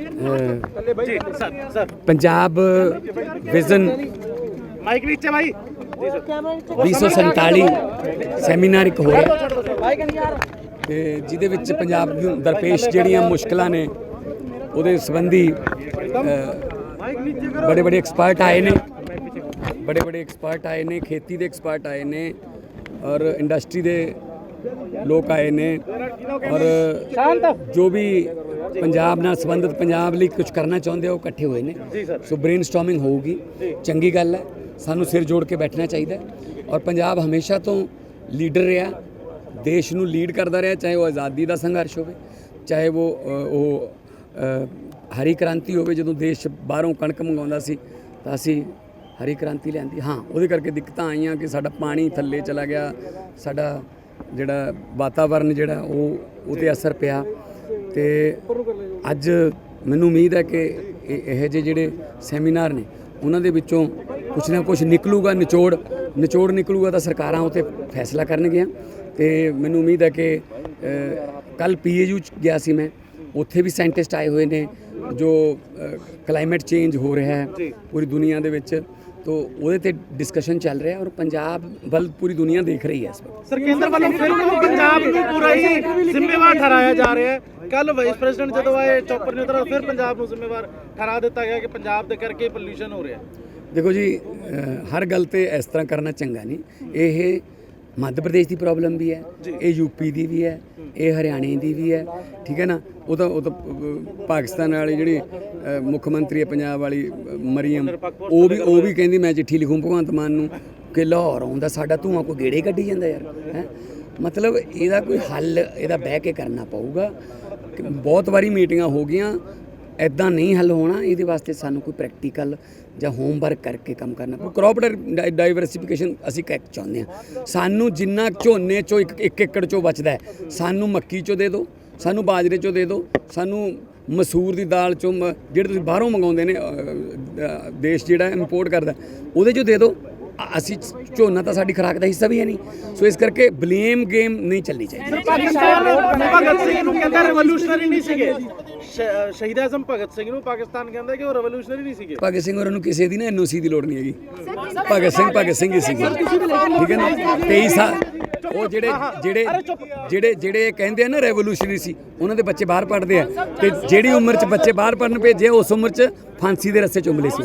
ਜੀ sir sir Punjab vision mic ਨੀਚੇ ਭਾਈ 247 ਸੈਮੀਨਾਰ ਇੱਕ ਹੋ। ਰਿਹਾ ਤੇ ਜਿਹਦੇ ਵਿੱਚ ਪੰਜਾਬ ਨੂੰ ਦਰਪੇਸ਼ ਜਿਹੜੀਆਂ ਮੁਸ਼ਕਲਾਂ ਨੇ ਉਹਦੇ ਸੰਬੰਧੀ ਬੜੇ ਬੜੇ ਐਕਸਪਰਟ ਆਏ ਨੇ। ਬੜੇ ਬੜੇ ਐਕਸਪਰਟ ਆਏ ਨੇ ਖੇਤੀ ਦੇ ਐਕਸਪਰਟ ਆਏ ਨੇ ਔਰ ਇੰਡਸਟਰੀ ਦੇ ਲੋਕ ਆਏ ਨੇ ਔਰ ਜੋ ਵੀ ਪੰਜਾਬ ਨਾਲ ਸੰਬੰਧਿਤ ਪੰਜਾਬ ਲਈ ਕੁਝ ਕਰਨਾ ਚਾਹੁੰਦੇ ਉਹ ਇਕੱਠੇ ਹੋਏ ਨੇ। ਸੋ ਬ੍ਰੇਨਸਟਾਰਮਿੰਗ ਹੋਊਗੀ। ਚੰਗੀ ਗੱਲ ਹੈ। ਸਾਨੂੰ ਸਿਰ ਜੋੜ ਕੇ ਬੈਠਣਾ ਚਾਹੀਦਾ ਹੈ। ਔਰ ਪੰਜਾਬ ਹਮੇਸ਼ਾ ਤੋਂ ਲੀਡਰ ਰਿਹਾ। ਦੇਸ਼ ਨੂੰ ਲੀਡ ਕਰਦਾ ਰਿਹਾ ਚਾਹੇ ਉਹ ਆਜ਼ਾਦੀ ਦਾ ਸੰਘਰਸ਼ ਹੋਵੇ ਚਾਹੇ ਉਹ ਉਹ ਹਰੀ ਕ੍ਰਾਂਤੀ ਹੋਵੇ ਜਦੋਂ ਦੇਸ਼ ਬਾਹਰੋਂ ਕਣਕ ਮੰਗਾਉਂਦਾ ਸੀ ਤਾਂ ਅਸੀਂ ਹਰੀ ਕ੍ਰਾਂਤੀ ਲਿਆਂਦੀ। ਹਾਂ ਉਹਦੇ ਕਰਕੇ ਦਿੱਕਤਾਂ ਆਈਆਂ ਕਿ ਸਾਡਾ ਪਾਣੀ ਥੱਲੇ ਚਲਾ ਗਿਆ। ਸਾਡਾ ਜਿਹੜਾ ਵਾਤਾਵਰਨ ਜਿਹੜਾ ਉਹ ਉਹ ਤੇ ਅਸਰ ਪਿਆ। ਤੇ ਅੱਜ ਮੈਨੂੰ ਉਮੀਦ ਹੈ ਕਿ ਇਹ ਇਹੋ ਜਿਹੇ ਜਿਹੜੇ ਸੈਮੀਨਾਰ ਨੇ ਉਹਨਾਂ ਦੇ ਵਿੱਚੋਂ ਕੁਛ ਨਾ ਕੁਛ ਨਿਕਲੂਗਾ ਨਿਚੋੜ ਨਿਚੋੜ ਨਿਕਲੂਗਾ ਤਾਂ ਸਰਕਾਰਾਂ ਉਤੇ ਫੈਸਲਾ ਕਰਨਗੀਆਂ। ਤੇ ਮੈਨੂੰ ਉਮੀਦ ਹੈ ਕਿ ਕੱਲ ਪੀਏਯੂ ਚ ਗਿਆ ਸੀ ਮੈਂ ਉੱਥੇ ਵੀ ਸਾਇੰਟਿਸਟ ਆਏ ਹੋਏ ਨੇ ਜੋ ਕਲਾਈਮੇਟ ਚੇਂਜ ਹੋ ਰਿਹਾ ਹੈ ਪੂਰੀ ਦੁਨੀਆ ਦੇ ਵਿੱਚ। ਤੋ ਉਹਦੇ ਤੇ ਡਿਸਕਸ਼ਨ ਚੱਲ ਰਿਹਾ ਔਰ ਪੰਜਾਬ ਵੱਲ ਪੂਰੀ ਦੁਨੀਆ ਦੇਖ ਰਹੀ ਹੈ ਇਸ ਵਕਤ। ਸਰ ਕੇਂਦਰ ਵੱਲੋਂ ਫਿਰ ਤੋਂ ਪੰਜਾਬ ਨੂੰ ਪੂਰਾ ਹੀ ਜ਼ਿੰਮੇਵਾਰ ਠਹਿਰਾਇਆ ਜਾ ਰਿਹਾ ਹੈ। ਕੱਲ ਵਾਈਸ ਪ੍ਰੈਜ਼ੀਡੈਂਟ ਜਦੋਂ ਆਏ ਚੌਪਰ ਨੇ ਉਤਰਾ ਫਿਰ ਪੰਜਾਬ ਨੂੰ ਜ਼ਿੰਮੇਵਾਰ ਠਹਿਰਾ ਦਿੱਤਾ ਗਿਆ ਕਿ ਪੰਜਾਬ ਦੇ ਕਰਕੇ ਪੋਲੂਸ਼ਨ ਹੋ ਰਿਹਾ ਦੇਖੋ ਜੀ ਹਰ ਗੱਲ ਤੇ ਇਸ ਤਰ੍ਹਾਂ ਕਰਨਾ ਚੰਗਾ ਨਹੀਂ। ਇਹ ਮੱਧ ਪ੍ਰਦੇਸ਼ ਦੀ ਪ੍ਰੋਬਲਮ ਵੀ ਹੈ ਇਹ ਯੂਪੀ ਦੀ ਵੀ ਹੈ ਇਹ ਹਰਿਆਣੇ ਦੀ ਵੀ ਹੈ ਠੀਕ ਹੈ ਨਾ? ਉਹ ਤਾਂ ਉਹ ਤਾਂ ਪਾਕਿਸਤਾਨ ਵਾਲੀ ਜਿਹੜੀ ਮੁੱਖ ਮੰਤਰੀ ਹੈ ਪੰਜਾਬ ਵਾਲੀ ਮਰੀਮ ਉਹ ਵੀ ਉਹ ਵੀ ਕਹਿੰਦੀ ਮੈਂ ਚਿੱਠੀ ਲਿਖੂੰ ਭਗਵੰਤ ਮਾਨ ਨੂੰ ਕਿ ਲਾਹੌਰ ਆਉਂਦਾ ਸਾਡਾ ਧੂਆਂ ਕੋਈ ਗੇੜੇ ਕੱਢੀ ਜਾਂਦਾ ਯਾਰ ਹੈ? ਮਤਲਬ ਇਹਦਾ ਕੋਈ ਹੱਲ ਇਹਦਾ ਬਹਿ ਕੇ ਕਰਨਾ ਪਊਗਾ। ਬਹੁਤ ਵਾਰੀ ਮੀਟਿੰਗਾਂ ਹੋ ਗਈਆਂ ਐਦਾਂ ਨਹੀਂ ਹੱਲ ਹੋਣਾ, ਇਹਦੇ ਵਾਸਤੇ ਸਾਨੂੰ ਕੋਈ ਪ੍ਰੈਕਟੀਕਲ ਜਾਂ ਹੋਮਵਰਕ ਕਰਕੇ ਕੰਮ ਕਰਨਾ ਪਊ। ਕ੍ਰੌਪ ਡਾਈਵਰਸਿਫਿਕੇਸ਼ਨ ਅਸੀਂ ਕਹਿ ਚਾਹੁੰਦੇ ਹਾਂ। ਸਾਨੂੰ ਜਿੰਨਾ ਝੋਨੇ ਚੋਂ ਇੱਕ ਏਕੜ ਚੋਂ ਬਚਦਾ ਸਾਨੂੰ ਮੱਕੀ ਚੋਂ ਦੇ ਦਿਓ ਸਾਨੂੰ ਬਾਜਰੇ ਚੋਂ ਦੇ ਦਿਓ ਸਾਨੂੰ ਮਸੂਰ ਦੀ ਦਾਲ ਚੋਂ ਮ- ਜਿਹੜੇ ਤੁਸੀਂ ਬਾਹਰੋਂ ਮੰਗਾਉਂਦੇ ਨੇ ਦੇਸ਼ ਜਿਹੜਾ ਇੰਪੋਰਟ ਕਰਦਾ, ਉਹਦੇ ਚੋਂ ਦੇ ਦਿਓ ਅਸੀਂ ਝੋਨਾ ਤਾਂ ਸਾਡੀ ਖੁਰਾਕ ਦਾ ਹਿੱਸਾ ਵੀ ਹੈ ਨਹੀਂ। ਸੋ ਇਸ ਕਰਕੇ ਬਲੇਮ ਗੇਮ ਨਹੀਂ ਚੱਲਣੀ ਚਾਹੀਦੀ। ਪਾਕਿਸਤਾਨ ਭਗਤ ਸਿੰਘ ਨੂੰ ਕਹਿੰਦਾ ਰੈਵੋਲੂਸ਼ਨਰੀ ਨਹੀਂ ਸੀਗੇ। ਸ਼ਹੀਦ ਆਜ਼ਮ ਭਗਤ ਸਿੰਘ ਨੂੰ ਪਾਕਿਸਤਾਨ ਕਹਿੰਦਾ ਕਿ ਉਹ ਰੈਵੋਲੂਸ਼ਨਰੀ ਨਹੀਂ ਸੀਗੇ। ਭਗਤ ਸਿੰਘ ਹੋਰਾਂ ਨੂੰ ਕਿਸੇ ਦੀ ਨਾ ਐਨਓਸੀ ਦੀ ਲੋੜ ਨਹੀਂ ਹੈਗੀ। ਭਗਤ ਸਿੰਘ ਭਗਤ ਸਿੰਘ ਹੀ ਸੀਗੇ। ਠੀਕ ਹੈ ਨਾ? 23 ਸਾਲ ਉਹ ਜਿਹੜੇ ਜਿਹੜੇ ਜਿਹੜੇ ਜਿਹੜੇ ਕਹਿੰਦੇ ਆ ਨਾ ਰੈਵੋਲੂਸ਼ਨਰੀ ਸੀ ਉਹਨਾਂ ਦੇ ਬੱਚੇ ਬਾਹਰ ਪੜਦੇ ਆ। ਤੇ ਜਿਹੜੀ ਉਮਰ 'ਚ ਬੱਚੇ ਬਾਹਰ ਪੜਨ ਭੇਜੇ ਉਸ ਉਮਰ 'ਚ ਫਾਂਸੀ ਦੇ ਰਸਤੇ ਚੁੰਮਲੇ ਸੀ।